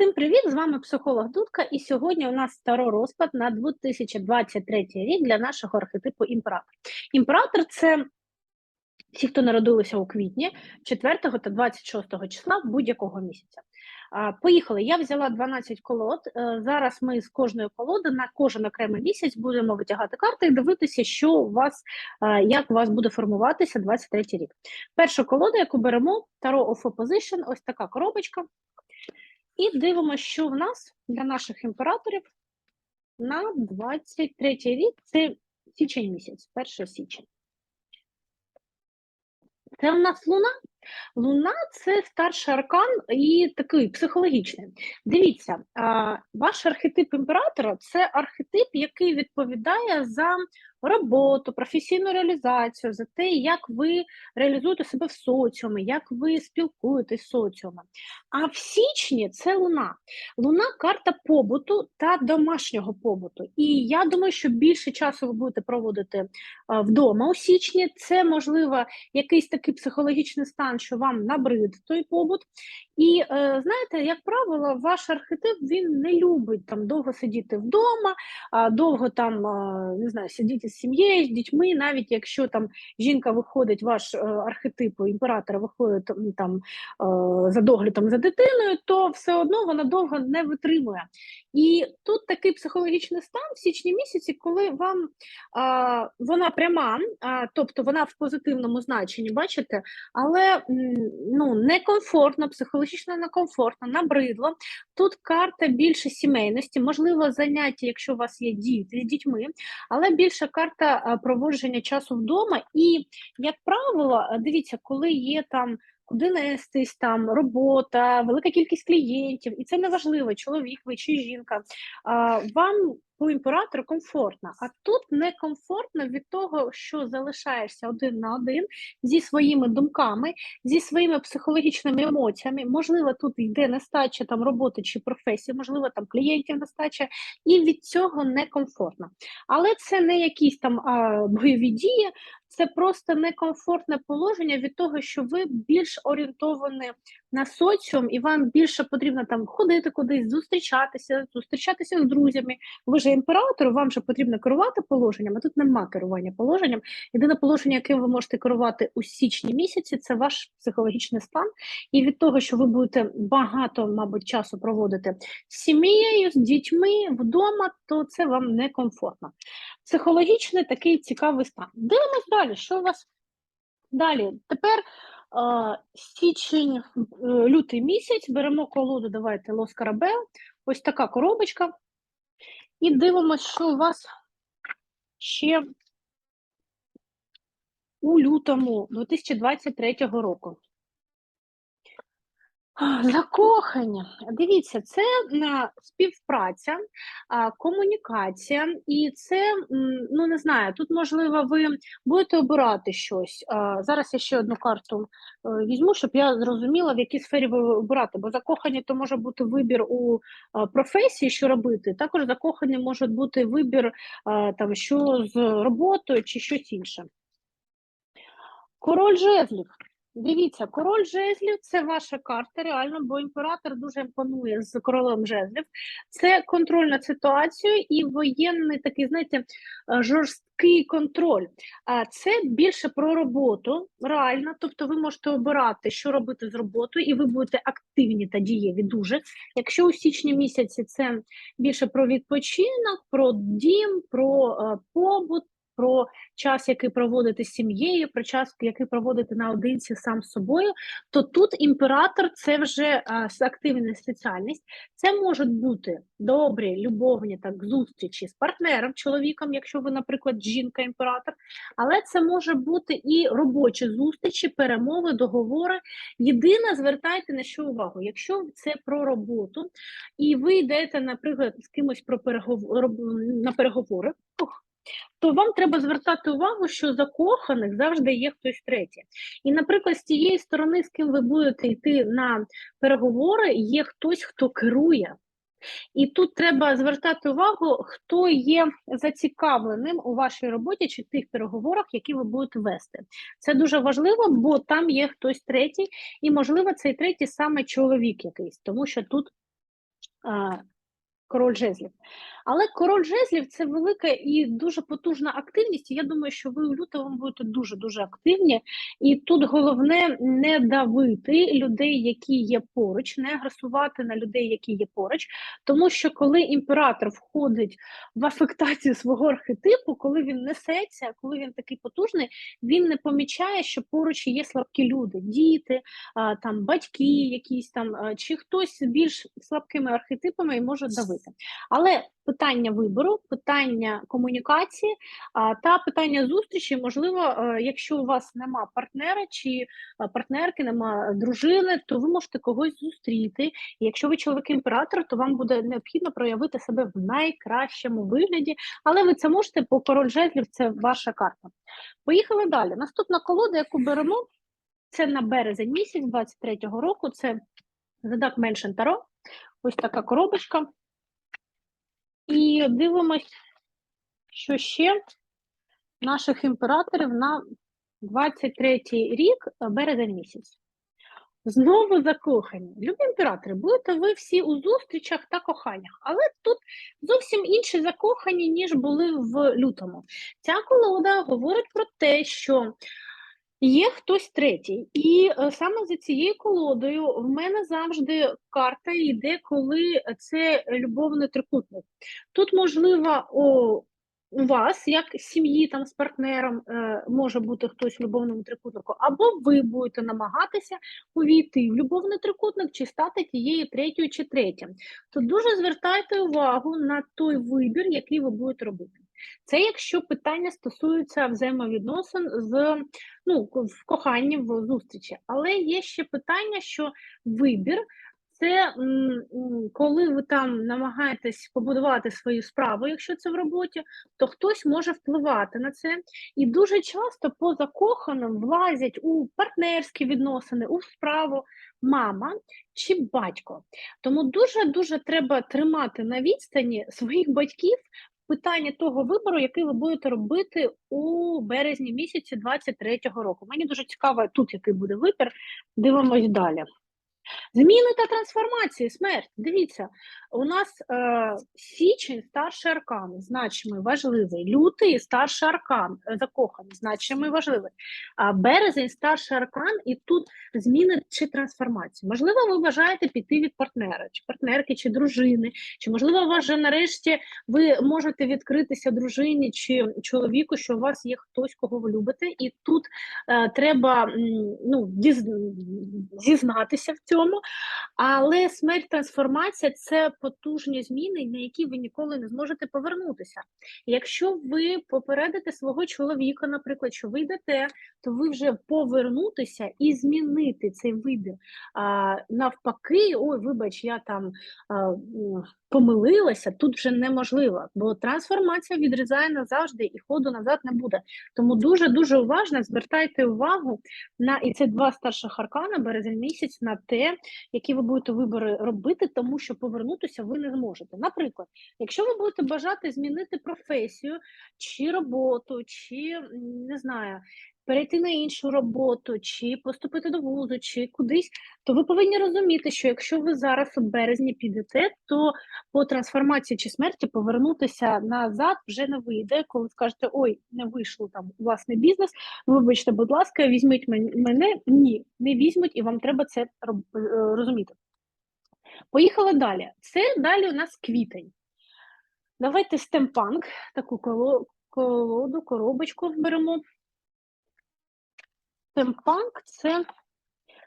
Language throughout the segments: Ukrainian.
Всім привіт! З вами психолог Дудка, і сьогодні у нас таро розклад на 2023 рік для нашого архетипу імператор. Імператор це ті, хто народилися у квітні 4 та 26 числа будь-якого місяця. Поїхали. Я взяла 12 колод. Е, Зараз ми з кожної колоди на кожен окремий місяць будемо витягати карти і дивитися, що у вас, е, як у вас буде формуватися 23 рік. Першу колоду, яку беремо, Таро of Opposition, ось така коробочка. І дивимося, що в нас для наших імператорів на 23 рік це січень місяць, 1 січень. Це в нас луна. Луна це старший аркан і такий психологічний. Дивіться, ваш архетип імператора це архетип, який відповідає за роботу, професійну реалізацію, за те, як ви реалізуєте себе в соціумі, як ви спілкуєтесь з соціумом. А в січні це луна. Луна карта побуту та домашнього побуту. І я думаю, що більше часу ви будете проводити вдома у січні. Це можливо якийсь такий психологічний стан, що вам набрид той побут. І е, знаєте, як правило, ваш архетип він не любить там довго сидіти вдома, довго там не знаю, сидіти з сім'єю, з дітьми, навіть якщо там жінка виходить, ваш е, архетип імператора виходить там е, за доглядом за дитиною, то все одно вона довго не витримує. І тут такий психологічний стан в січні місяці, коли вам а, вона пряма, а, тобто вона в позитивному значенні, бачите, але ну, некомфортно, психологічно некомфортно, набридло. Тут карта більше сімейності, можливо, заняття, якщо у вас є діти з дітьми, але більше карта проводження часу вдома. І, як правило, дивіться, коли є там. Куди нестись там робота, велика кількість клієнтів, і це не важливо, чоловік ви чи жінка. Вам по імператору комфортно, а тут некомфортно від того, що залишаєшся один на один зі своїми думками, зі своїми психологічними емоціями. Можливо, тут йде нестача там роботи чи професії, можливо, там клієнтів нестача, і від цього некомфортно. Але це не якісь там а, бойові дії, це просто некомфортне положення від того, що ви більш орієнтовані на соціум, і вам більше потрібно там ходити кудись, зустрічатися, зустрічатися з друзями. Ви ж імператор, вам же потрібно керувати положенням, а тут нема керування положенням. Єдине положення, яким ви можете керувати у січні місяці, це ваш психологічний стан. І від того, що ви будете багато, мабуть, часу проводити з сім'єю, з дітьми вдома, то це вам некомфортно. Психологічний такий цікавий стан. Дивимось далі, що у вас далі? Тепер січень, е, лютий місяць, беремо колоду, давайте Лос Карабел, ось така коробочка. І дивимося, що у вас ще у лютому 2023 року. Закохання. Дивіться, це співпраця, комунікація, і це, ну не знаю, тут, можливо, ви будете обирати щось. Зараз я ще одну карту е, візьму, щоб я зрозуміла, в якій сфері ви обирати. Бо закохання то може бути вибір у професії, що робити. Також закохання може бути вибір, там, що з роботою чи щось інше. Король жезлів. Дивіться, король жезлів це ваша карта, реально, бо імператор дуже імпонує з королем жезлів. Це контроль над ситуацією і воєнний такий, знаєте, е, жорсткий контроль. А це більше про роботу, реально. Тобто ви можете обирати, що робити з роботою, і ви будете активні та дієві дуже. Якщо у січні місяці це більше про відпочинок, про дім, про е, побут про час, який проводити з сім'єю, про час, який проводити наодинці сам з собою, то тут імператор це вже а, активна спеціальність. Це можуть бути добрі, любовні так зустрічі з партнером, чоловіком, якщо ви, наприклад, жінка-імператор, але це може бути і робочі зустрічі, перемови, договори. Єдине, звертайте на що увагу, якщо це про роботу, і ви йдете, наприклад, з кимось про переговор на переговори. Ух, то вам треба звертати увагу, що закоханих завжди є хтось третій. І, наприклад, з тієї сторони, з ким ви будете йти на переговори, є хтось, хто керує. І тут треба звертати увагу, хто є зацікавленим у вашій роботі чи тих переговорах, які ви будете вести. Це дуже важливо, бо там є хтось третій, і, можливо, цей третій саме чоловік якийсь, тому що тут а, король жезлів. Але король жезлів це велика і дуже потужна активність. І я думаю, що ви у лютому будете дуже дуже активні. І тут головне не давити людей, які є поруч, не агресувати на людей, які є поруч. Тому що коли імператор входить в афектацію свого архетипу, коли він несеться, коли він такий потужний, він не помічає, що поруч є слабкі люди, діти, там батьки, якісь там чи хтось більш слабкими архетипами і може давити. Але питання вибору, питання комунікації та питання зустрічі, можливо, е, якщо у вас нема партнера чи е, партнерки, нема дружини, то ви можете когось зустріти. І якщо ви чоловік імператор, то вам буде необхідно проявити себе в найкращому вигляді, але ви це можете по король жезлів, це ваша карта. Поїхали далі. Наступна колода, яку беремо, це на березень місяць 23-го року. Це задак Меншен Таро. Ось така коробочка. І дивимось, що ще наших імператорів на 23-й рік, березень місяць. Знову закохані. Любі імператори, будете ви всі у зустрічах та коханнях, але тут зовсім інші закохані, ніж були в лютому. Ця колода говорить про те, що Є хтось третій, і е, саме за цією колодою в мене завжди карта йде, коли це любовний трикутник. Тут, можливо, у вас, як сім'ї там з партнером, е, може бути хтось в любовному трикутнику, або ви будете намагатися увійти в любовний трикутник чи стати тією третьою чи третім. То дуже звертайте увагу на той вибір, який ви будете робити. Це якщо питання стосуються взаємовідносин з ну, в коханні, в зустрічі. Але є ще питання, що вибір це коли ви там намагаєтесь побудувати свою справу, якщо це в роботі, то хтось може впливати на це. І дуже часто по закоханим влазять у партнерські відносини, у справу мама чи батько. Тому дуже дуже треба тримати на відстані своїх батьків питання того вибору, який ви будете робити у березні місяці 23-го року. Мені дуже цікаво тут, який буде вибір. Дивимось далі. Зміни та трансформації, смерть. Дивіться, у нас е, січень старший аркан, значимий, важливий. Лютий старший аркан, е, закоханий, значимий, важливий. А березень старший аркан, і тут зміни чи трансформації. Можливо, ви бажаєте піти від партнера, чи партнерки, чи дружини, чи можливо, у вас вже нарешті ви можете відкритися дружині чи чоловіку, що у вас є хтось, кого ви любите, і тут е, треба ну, зізнатися в цьому цьому. Але смерть трансформація це потужні зміни, на які ви ніколи не зможете повернутися. Якщо ви попередите свого чоловіка, наприклад, що ви йдете, то ви вже повернутися і змінити цей вибір. А, Навпаки, ой, вибач, я там. А, помилилася, тут вже неможливо, бо трансформація відрізає назавжди і ходу назад не буде. Тому дуже дуже уважно звертайте увагу на і це два старших аркана березень місяць на те, які ви будете вибори робити, тому що повернутися ви не зможете. Наприклад, якщо ви будете бажати змінити професію чи роботу, чи не знаю, перейти на іншу роботу, чи поступити до вузу, чи кудись, то ви повинні розуміти, що якщо ви зараз у березні підете, то по трансформації чи смерті повернутися назад вже не вийде. Коли скажете, ой, не вийшло там власний бізнес, вибачте, будь ласка, візьміть мене. Ні, не візьмуть, і вам треба це е, розуміти. Поїхали далі. Це далі у нас квітень. Давайте стемпанк, таку колоду, коробочку беремо. Стемпанк це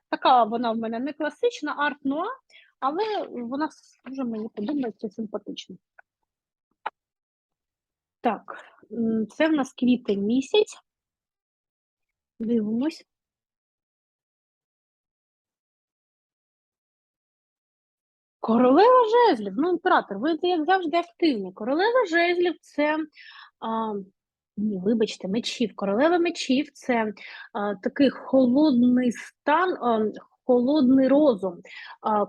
така вона в мене не класична арт-нуа, але вона дуже мені подобається симпатично. Так, це в нас квітень місяць. Дивимось. Королева жезлів, ну, імператор, ви як завжди активні. Королева жезлів це а, ні, вибачте, мечів. Королева мечів це а, такий холодний стан, а, холодний розум,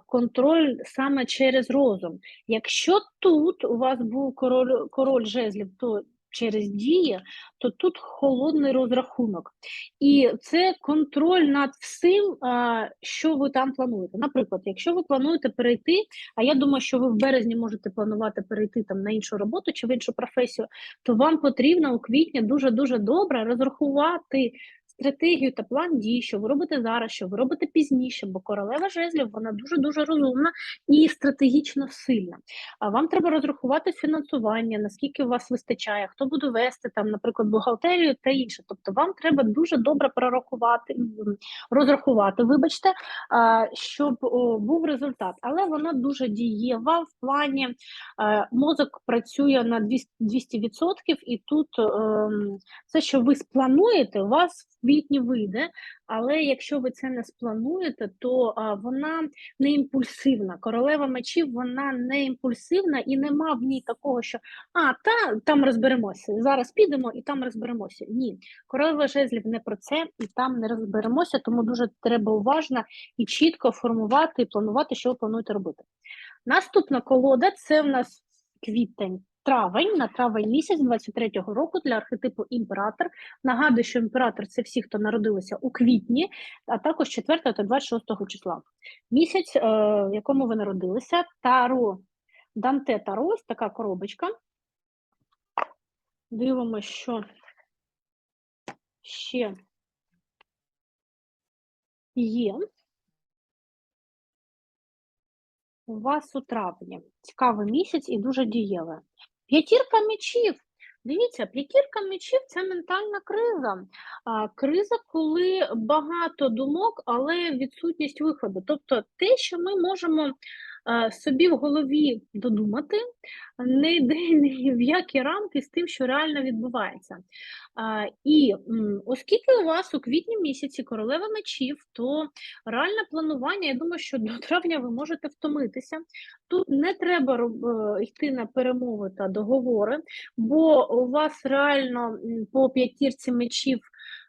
контроль саме через розум. Якщо тут у вас був король король жезлів, то через дії, то тут холодний розрахунок. І це контроль над всім, що ви там плануєте. Наприклад, якщо ви плануєте перейти, а я думаю, що ви в березні можете планувати перейти там на іншу роботу чи в іншу професію, то вам потрібно у квітні дуже дуже добре розрахувати стратегію та план дій, що ви робите зараз, що ви робите пізніше, бо королева жезлів вона дуже дуже розумна і стратегічно сильна. А вам треба розрахувати фінансування, наскільки у вас вистачає, хто буде вести там, наприклад, бухгалтерію та інше. Тобто, вам треба дуже добре прорахувати, розрахувати, вибачте, щоб був результат. Але вона дуже дієва в плані е, мозок працює на 200%, 200% і тут ем, все, що ви сплануєте, у вас квітні вийде. Але якщо ви це не сплануєте, то а, вона не імпульсивна. Королева мечів вона не імпульсивна і нема в ній такого, що а та там розберемося. Зараз підемо і там розберемося. Ні, королева жезлів не про це і там не розберемося, тому дуже треба уважно і чітко формувати і планувати, що ви плануєте робити. Наступна колода це в нас квітень. Травень на травень місяць 23-го року для архетипу імператор. Нагадую, що імператор це всі, хто народилися у квітні, а також 4 та 26 числа. Місяць, е, в якому ви народилися, Таро, Данте Таро, ось така коробочка. Дивимося, що ще є. У вас у травні цікавий місяць і дуже дієвий. П'ятірка мечів. Дивіться, п'ятірка мечів це ментальна криза. А, криза, коли багато думок, але відсутність виходу. Тобто те, що ми можемо собі в голові додумати, не йде ні в які рамки з тим, що реально відбувається. І оскільки у вас у квітні місяці королева мечів, то реальне планування, я думаю, що до травня ви можете втомитися. Тут не треба е, йти на перемови та договори, бо у вас реально по п'ятірці мечів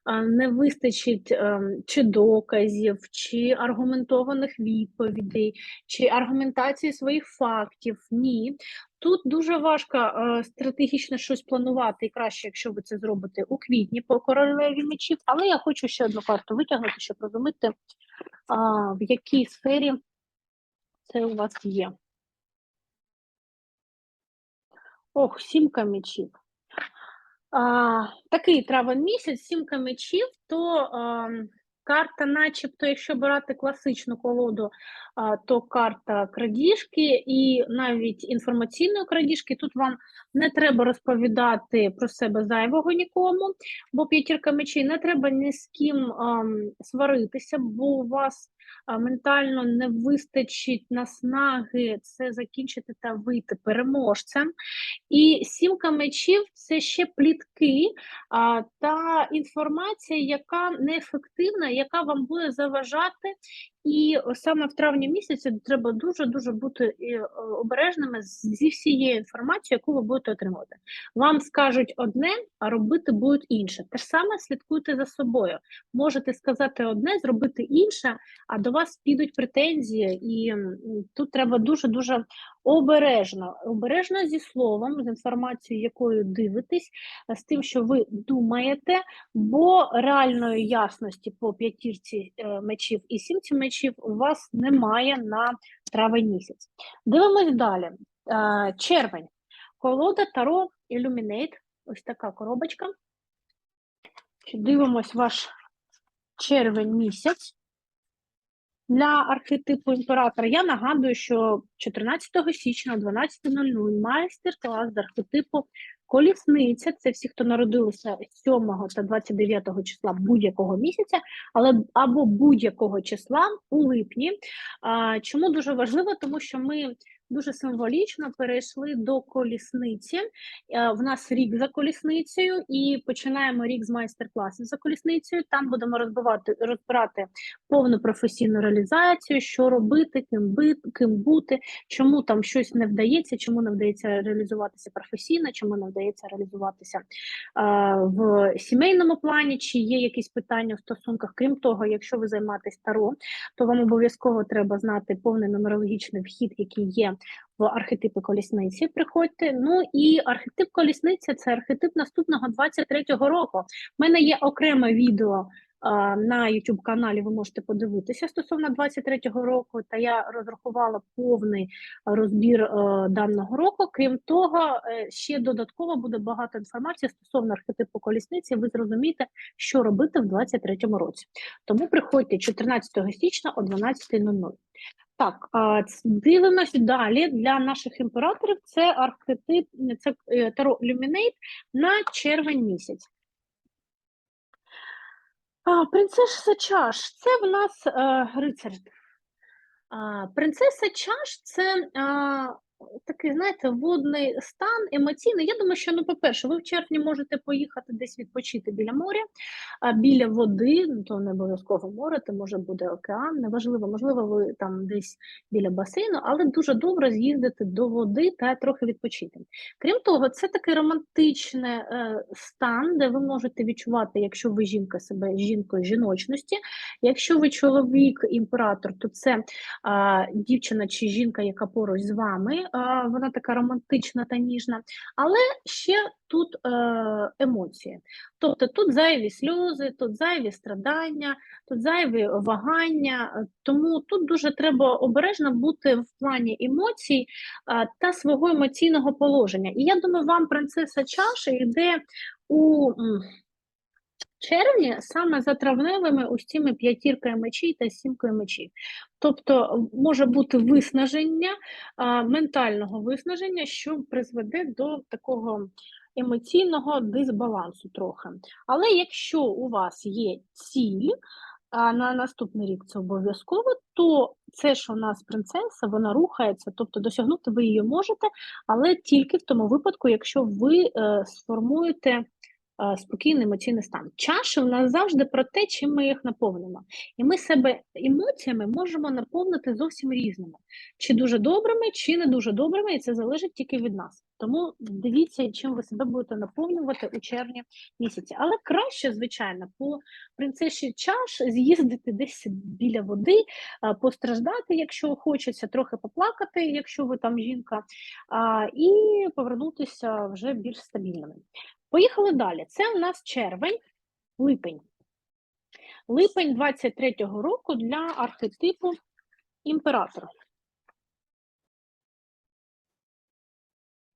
не вистачить ем, чи доказів, чи аргументованих відповідей, чи аргументації своїх фактів. Ні. Тут дуже важко е, стратегічно щось планувати, і краще, якщо ви це зробите у квітні по королеві мечів. Але я хочу ще одну карту витягнути, щоб розуміти, а, в якій сфері це у вас є. Ох, сімка мечів. А, такий травень місяць, сімка мечів, то а, карта, начебто, якщо брати класичну колоду, а, то карта крадіжки і навіть інформаційної крадіжки. Тут вам не треба розповідати про себе зайвого нікому, бо п'ятірка мечей не треба ні з ким ам, сваритися, бо у вас а, ментально не вистачить наснаги це закінчити та вийти переможцем. І сімка мечів це ще плітки та інформація, яка неефективна, яка вам буде заважати. І саме в травні місяці треба дуже дуже бути е, обережними зі всією інформацією, яку ви будете отримувати. Вам скажуть одне, а робити будуть інше. Те ж саме слідкуйте за собою. Можете сказати одне, зробити інше, а до вас підуть претензії, і тут треба дуже дуже обережно, обережно зі словом, з інформацією, якою дивитесь, з тим, що ви думаєте, бо реальної ясності по п'ятірці е, мечів і сімці мечів у вас немає на травень місяць. Дивимось далі. Е, Червень. Колода Таро Illuminate. Ось така коробочка. Дивимось ваш червень місяць. Для архетипу імператора я нагадую, що 14 січня о 12.00 майстер-клас з архетипу колісниця. Це всі, хто народилися 7 та 29 числа будь-якого місяця, але або будь-якого числа у липні. Чому дуже важливо? Тому що ми дуже символічно перейшли до колісниці. Е, В нас рік за колісницею, і починаємо рік з майстер-класів за колісницею. Там будемо розбивати розбирати повну професійну реалізацію, що робити, ким бити, ким бути, чому там щось не вдається, чому не вдається реалізуватися професійно, чому не вдається реалізуватися е, в сімейному плані, чи є якісь питання в стосунках. Крім того, якщо ви займаєтесь таро, то вам обов'язково треба знати повний нумерологічний вхід, який є в архетипи колісниці. Приходьте. Ну і архетип колісниця це архетип наступного 23-го року. У мене є окреме відео на YouTube каналі. Ви можете подивитися стосовно 23-го року. Та я розрахувала повний розбір е, даного року. Крім того, е, ще додатково буде багато інформації стосовно архетипу колісниці. Ви зрозумієте, що робити в 23-му році. Тому приходьте 14 січня о 12.00. Так, дивимося далі. Для наших імператорів це архетип, це е, Таро Люмінейт на червень місяць. Принцеса чаш це в нас е, рицар. Принцеса чаш це такий, знаєте, водний стан, емоційний. Я думаю, що ну, по-перше, ви в червні можете поїхати десь відпочити біля моря, а біля води, ну то не обов'язково море, це може буде океан, неважливо, можливо, ви там десь біля басейну, але дуже добре з'їздити до води та трохи відпочити. Крім того, це такий романтичний е, стан, де ви можете відчувати, якщо ви жінка себе жінкою жіночності, якщо ви чоловік, імператор, то це а, дівчина чи жінка, яка поруч з вами, вона така романтична та ніжна, але ще тут е, емоції. Тобто тут зайві сльози, тут зайві страдання, тут зайві вагання. е, Тому тут дуже треба обережно бути в плані емоцій та свого емоційного положення. І я думаю, вам принцеса чаші йде у. Червні саме за травневими ось цими п'ятіркою мечей та сімкою мечів. Тобто може бути виснаження, ментального виснаження, що призведе до такого емоційного дисбалансу трохи. Але якщо у вас є ціль, а на наступний рік це обов'язково, то це ж у нас принцеса, вона рухається, тобто досягнути ви її можете, але тільки в тому випадку, якщо ви е, сформуєте спокійний емоційний стан. Чаші в нас завжди про те, чим ми їх наповнимо. І ми себе емоціями можемо наповнити зовсім різними, чи дуже добрими, чи не дуже добрими, і це залежить тільки від нас. Тому дивіться, чим ви себе будете наповнювати у червні місяці. Але краще, звичайно, по принцесі чаш з'їздити десь біля води, постраждати, якщо хочеться, трохи поплакати, якщо ви там жінка, і повернутися вже більш стабільними. Поїхали далі. Це у нас червень, липень. Липень 23-го року для архетипу імператора.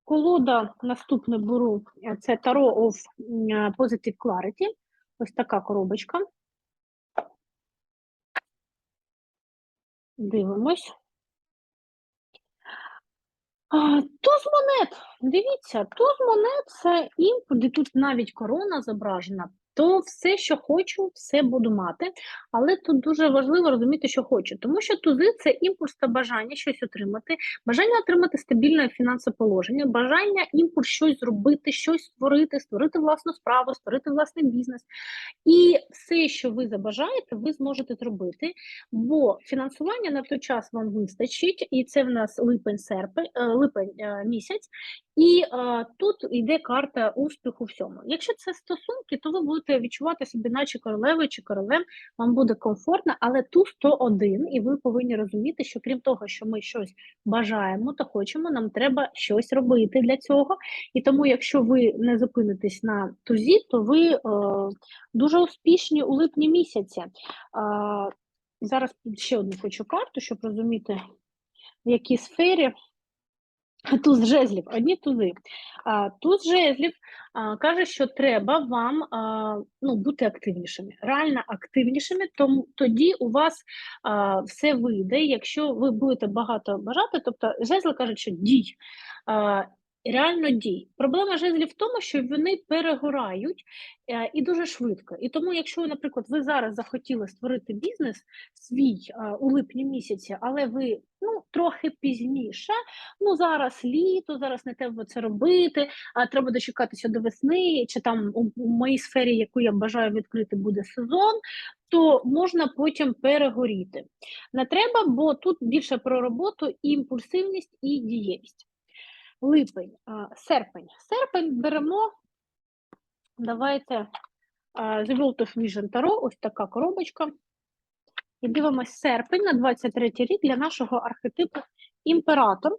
Колода наступне беру е, це Tarot of е, Positive Clarity. Ось така коробочка. Дивимось. Туз монет. Дивіться, туз монет це імп, де тут навіть корона зображена. То все, що хочу, все буду мати. Але тут дуже важливо розуміти, що хочу. Тому що тузи це імпульс та бажання щось отримати, бажання отримати стабільне фінансове положення, бажання імпульс щось зробити, щось створити, створити власну справу, створити власний бізнес. І все, що ви забажаєте, ви зможете зробити, бо фінансування на той час вам вистачить, і це в нас липень серпень, е, липень е, місяць, і е, тут йде карта успіху всьому. Якщо це стосунки, то ви будете відчувати себе, наче королевою чи королем, вам буде комфортно, але тут 101, і ви повинні розуміти, що крім того, що ми щось бажаємо та хочемо, нам треба щось робити для цього. І тому, якщо ви не зупинитесь на тузі, то ви е, дуже успішні у липні місяці. А, зараз ще одну хочу карту, щоб розуміти, в якій сфері. Туз жезлів, одні тузи. Туз жезлів каже, що треба вам ну, бути активнішими, реально активнішими, тому тоді у вас все вийде. Якщо ви будете багато бажати, тобто жезли кажуть, що дій. Реально дій. Проблема жезлів в тому, що вони перегорають е, і дуже швидко. І тому, якщо, наприклад, ви зараз захотіли створити бізнес свій е, у липні місяці, але ви ну трохи пізніше, ну зараз літо, зараз не треба це робити, а треба дочекатися до весни, чи там у, у моїй сфері, яку я бажаю відкрити, буде сезон, то можна потім перегоріти. Не треба, бо тут більше про роботу, імпульсивність і дієвість липень, серпень. Серпень беремо, давайте The World of Vision Tarot, ось така коробочка. І дивимось серпень на 23 рік для нашого архетипу імператор.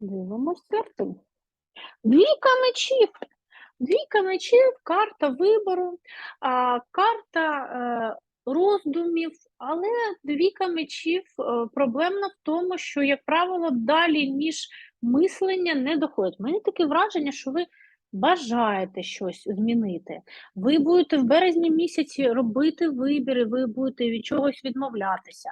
Дивимось серпень. Двійка мечів. Двійка мечів, карта вибору, карта е, роздумів, але двійка мечів е, проблемна в тому, що, як правило, далі, ніж мислення, не доходить. Мені таке враження, що ви бажаєте щось змінити. Ви будете в березні місяці робити вибіри, ви будете від чогось відмовлятися.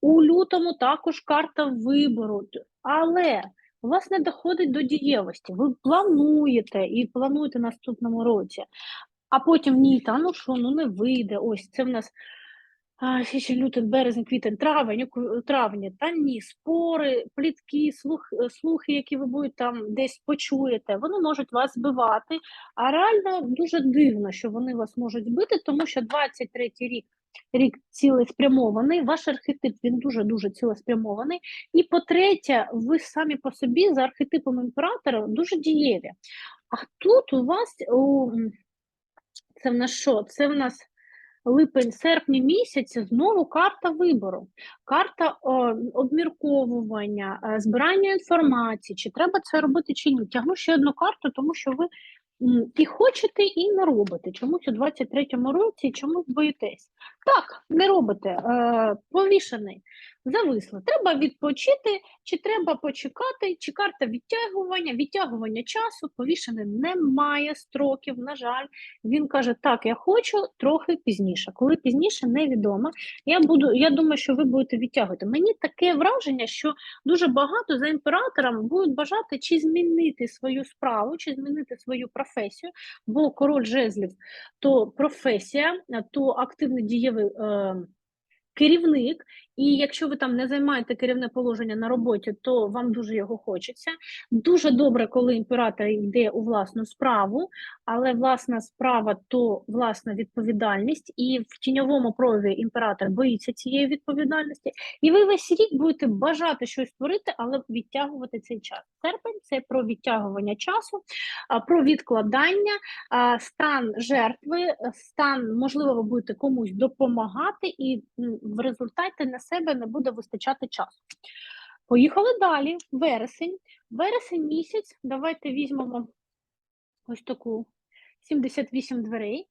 У лютому також карта вибору, але у вас не доходить до дієвості. Ви плануєте і плануєте наступному році, а потім ні, та ну що, ну не вийде. Ось це в нас січень, лютий, березень, квітень, травень, травні, та ні, спори, плітки, слух, слухи, які ви будете там десь почуєте, вони можуть вас збивати. А реально дуже дивно, що вони вас можуть збити, тому що 23-й рік. Рік цілеспрямований, ваш архетип він дуже дуже цілеспрямований. І по-третє, ви самі по собі за архетипом імператора дуже дієві. А тут у вас у, це в нас що? Це в нас липень, серпні місяці знову карта вибору, карта о, обмірковування, е, збирання інформації, чи треба це робити чи ні. Тягну ще одну карту, тому що ви і хочете, і не робите. Чомусь у 23-му році чомусь боїтесь. Так, не робите. Е, повішений, зависли. Треба відпочити, чи треба почекати, чи карта відтягування, відтягування часу, повішений немає строків, на жаль. Він каже: так, я хочу трохи пізніше. Коли пізніше, невідомо. Я буду, я думаю, що ви будете відтягувати. Мені таке враження, що дуже багато за імператором будуть бажати чи змінити свою справу, чи змінити свою професію, бо король жезлів то професія, то активний дієвий е, керівник. І якщо ви там не займаєте керівне положення на роботі, то вам дуже його хочеться. Дуже добре, коли імператор йде у власну справу, але власна справа то власна відповідальність, і в тіньовому прояві імператор боїться цієї відповідальності. І ви весь рік будете бажати щось створити, але відтягувати цей час. Серпень це про відтягування часу, про відкладання, стан жертви, стан, можливо, ви будете комусь допомагати, і в результаті на себе не буде вистачати часу. Поїхали далі. Вересень. Вересень місяць. Давайте візьмемо ось таку 78 дверей.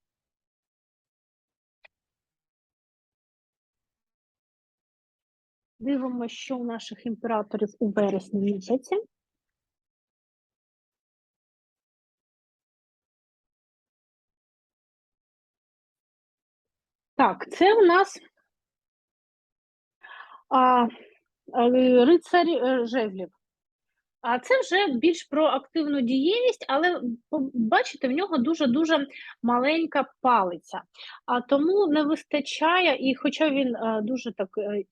Дивимося, що у наших імператорів у вересні місяці. Так, це у нас а, е, рицарь е, жезлів. А це вже більш про активну дієвість, але бачите, в нього дуже-дуже маленька палиця. А тому не вистачає, і хоча він е, дуже так е,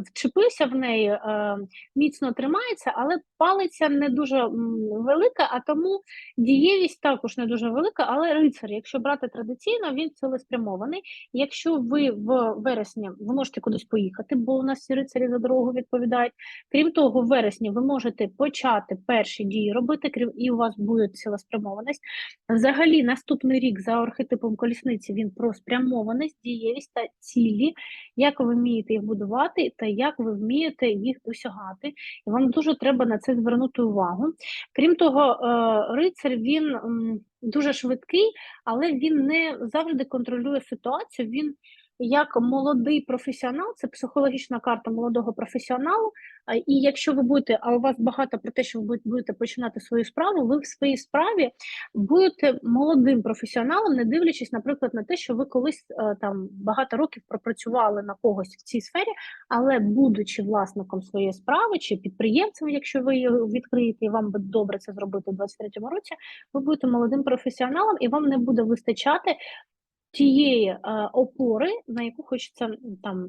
вчепився в неї, е, міцно тримається, але палиця не дуже велика, а тому дієвість також не дуже велика. Але рицар, якщо брати традиційно, він цілеспрямований. Якщо ви в вересні ви можете кудись поїхати, бо у нас всі рицарі за дорогу відповідають. Крім того, в вересні ви можете почати перші дії робити, і у вас буде цілеспрямованість. Взагалі, наступний рік за архетипом колісниці він про спрямованість, дієвість та цілі, як ви вмієте їх будувати, та як ви вмієте їх досягати. І вам дуже треба на це звернути увагу. Крім того, е, рицар він дуже швидкий, але він не завжди контролює ситуацію. Він як молодий професіонал, це психологічна карта молодого професіоналу. І якщо ви будете, а у вас багато про те, що ви будете- починати свою справу, ви в своїй справі будете молодим професіоналом, не дивлячись, наприклад, на те, що ви колись е, там багато років пропрацювали на когось в цій сфері, але будучи власником своєї справи чи підприємцем, якщо ви її відкриєте, і вам буде добре це зробити у 23-му році, ви будете молодим професіоналом, і вам не буде вистачати тієї е, опори, на яку хочеться там е,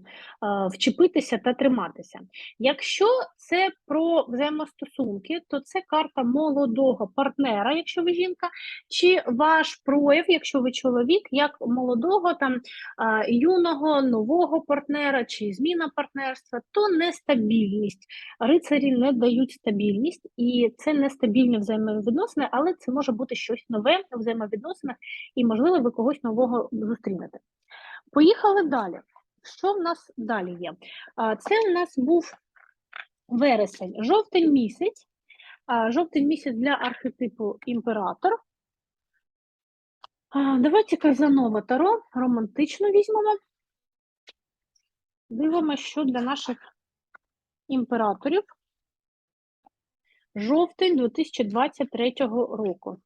вчепитися та триматися. Якщо це про взаємостосунки, то це карта молодого партнера, якщо ви жінка, чи ваш прояв, якщо ви чоловік, як молодого там е, юного нового партнера чи зміна партнерства, то нестабільність. Рицарі не дають стабільність, і це нестабільні взаємовідносини, але це може бути щось нове у взаємовідносинах, і можливо ви когось нового зустрінете. Поїхали далі. Що в нас далі є? Це в нас був вересень, жовтень місяць. Жовтий місяць для архетипу імператор. Давайте Казанова Таро романтично візьмемо. Дивимося, що для наших імператорів. Жовтень 2023 року.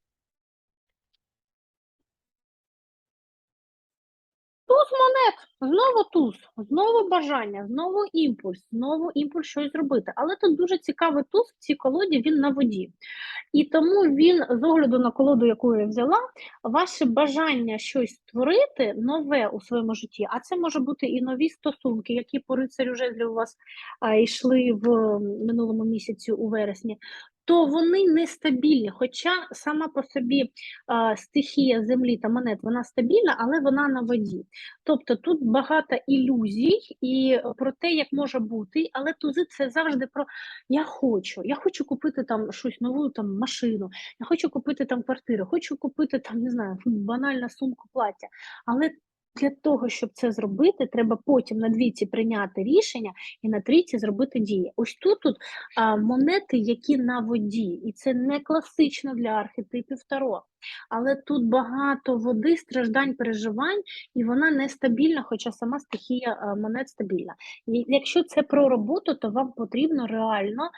Туз монет, знову туз, знову бажання, знову імпульс, знову імпульс щось зробити. Але тут дуже цікавий туз в цій колоді, він на воді. І тому він, з огляду на колоду, яку я взяла, ваше бажання щось створити нове у своєму житті, а це може бути і нові стосунки, які по рицарю жезлів у вас а, йшли в минулому місяці у вересні, то вони нестабільні. Хоча сама по собі а, стихія землі та монет вона стабільна, але вона на воді. Тобто тут багато ілюзій і про те, як може бути, але тузи це завжди про я хочу, я хочу купити там щось нову там машину, я хочу купити там квартиру, хочу купити там, не знаю, банальна сумку плаття. Але для того, щоб це зробити, треба потім на двійці прийняти рішення і на трійці зробити дії. Ось тут тут а, монети, які на воді, і це не класично для архетипів Таро. Але тут багато води, страждань, переживань, і вона нестабільна, хоча сама стихія а, монет стабільна. І якщо це про роботу, то вам потрібно реально,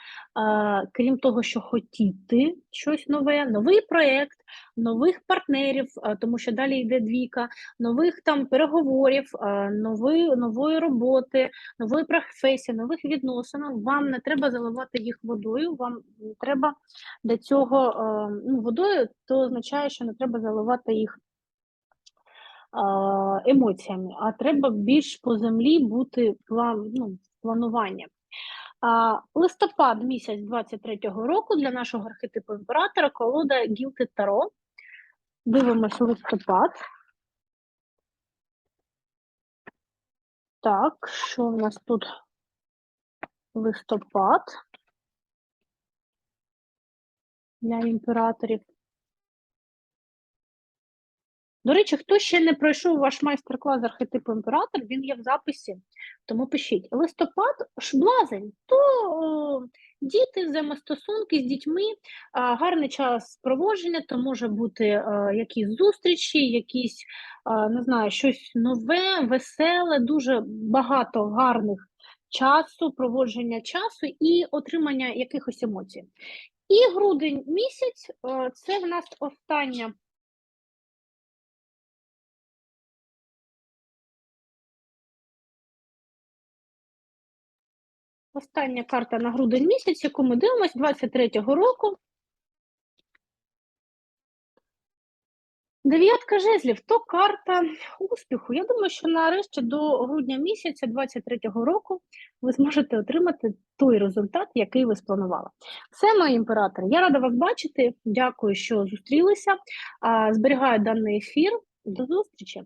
крім того, що хотіти щось нове, новий проєкт, нових партнерів, тому що далі йде двійка, нових там переговорів, нової, нової роботи, нової професії, нових відносин. Вам не треба заливати їх водою, вам треба для цього е, ну, водою, то означає, що не треба заливати їх емоціями, а треба більш по землі бути план, ну, плануванням. А, листопад місяць 23-го року для нашого архетипу імператора колода Гілти Таро. Дивимось листопад. Так, що в нас тут? Листопад для імператорів. До речі, хто ще не пройшов ваш майстер-клас архетипу імператор, він є в записі, тому пишіть. Листопад ж блазень, то о, діти, взаємостосунки з дітьми, а, гарний час проводження, то може бути а, якісь зустрічі, якісь, а, не знаю, щось нове, веселе, дуже багато гарних часу, проводження часу і отримання якихось емоцій. І грудень місяць це в нас остання. Остання карта на грудень місяць, яку ми дивимося 23-го року. Дев'ятка жезлів то карта успіху. Я думаю, що нарешті до грудня місяця 23-го року ви зможете отримати той результат, який ви спланували. Все, мої імператори. Я рада вас бачити. Дякую, що зустрілися. Зберігаю даний ефір. До зустрічі!